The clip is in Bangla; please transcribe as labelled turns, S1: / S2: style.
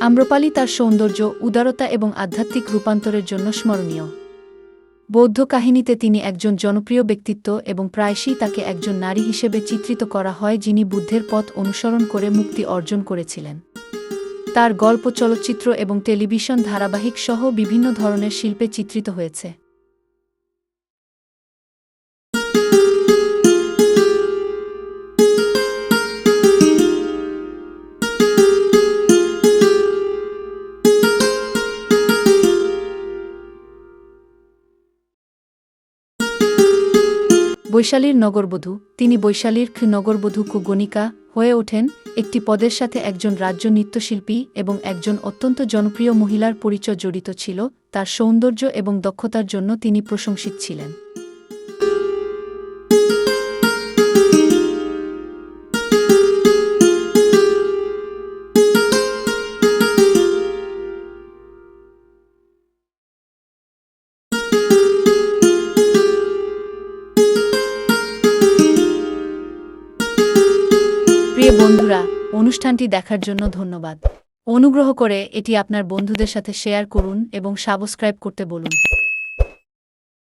S1: আম্রপালি তার সৌন্দর্য, উদারতা এবং আধ্যাত্মিক রূপান্তরের জন্য স্মরণীয়। বৌদ্ধ কাহিনীতে তিনি একজন জনপ্রিয় ব্যক্তিত্ব এবং প্রায়শই তাকে একজন নারী হিসেবে চিত্রিত করা হয় যিনি বুদ্ধের পথ অনুসরণ করে মুক্তি অর্জন করেছিলেন। তার গল্প, চলচ্চিত্র এবং টেলিভিশন ধারাবাহিক সহ বিভিন্ন ধরনের শিল্পে চিত্রিত হয়েছে। বৈশালীর নগরবধূ, তিনি বৈশালীর নগরবধূ কুগণিকা হয়ে ওঠেন একটি পদের সাথে একজন রাজ্য নৃত্যশিল্পী এবং একজন অত্যন্ত জনপ্রিয় মহিলার পরিচয় জড়িত ছিল, তার সৌন্দর্য এবং দক্ষতার জন্য তিনি প্রশংসিত ছিলেন। প্রিয় বন্ধুরা, অনুষ্ঠানটি দেখার জন্য ধন্যবাদ। অনুগ্রহ করে এটি আপনার বন্ধুদের সাথে শেয়ার করুন এবং সাবস্ক্রাইব করতে বলুন।